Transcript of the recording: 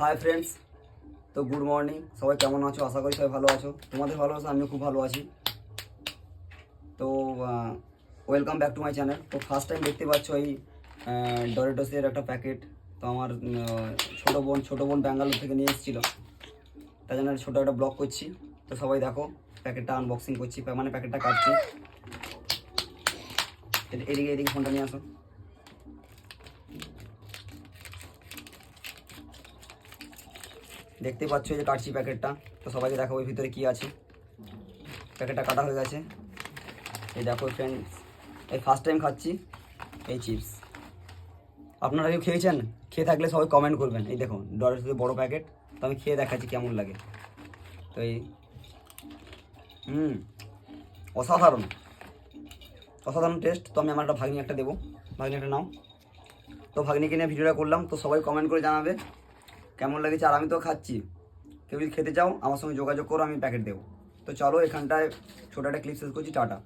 High friends তো good morning সবাই কেমন আছো? আশা করি সবাই ভালো আছো। তোমাদের ভালো আছো আমিও খুব ভালো আছি। তো welcome back to my channel তো ফার্স্ট টাইম দেখতে পাচ্ছ এই ডরেটোসের একটা প্যাকেট তো আমার ছোটো বোন ছোটো বোন ব্যাঙ্গালোর থেকে নিয়ে এসেছিল। তাই জন্য ছোটো একটা ব্লগ করছি। তো সবাই দেখো প্যাকেটটা আনবক্সিং করছি মানে প্যাকেটটা কাটছি। এদিকে এদিকে ফোনটা নিয়ে আসো। দেখতে পাচ্ছ যে কাটছি প্যাকেটটা। তো সবাইকে দেখাবো এর ভিতরে কী আছে। প্যাকেটটা কাটা হয়ে গেছে। এই দেখো ফ্রেন্ডস এই ফার্স্ট টাইম খাচ্ছি এই চিপস আপনারা কেউ খেয়েছেন? খেয়ে থাকলে সবাই কমেন্ট করবেন। এই দেখুন ডরের সাথে বড়ো প্যাকেট তো আমি খেয়ে দেখাচ্ছি কেমন লাগে। তো এই, হুম, অসাধারণ। অসাধারণ টেস্ট তো আমি আমার একটা ভাগ্নি একটা দেবো। ভাগ্নি একটা নাও। তো ভাগ্নিকে নিয়ে ভিডিওটা করলাম। তো সবাই কমেন্ট করে জানাবে। কেমন লেগেছে আর আমি তো খাচ্ছি। কেউ যদি খেতে চাও, আমার সঙ্গে যোগাযোগ করো, আমি প্যাকেট দেবো। তো চলো এখানটায় ছোটো একটা ক্লিপ শেষ করছি, টাটা।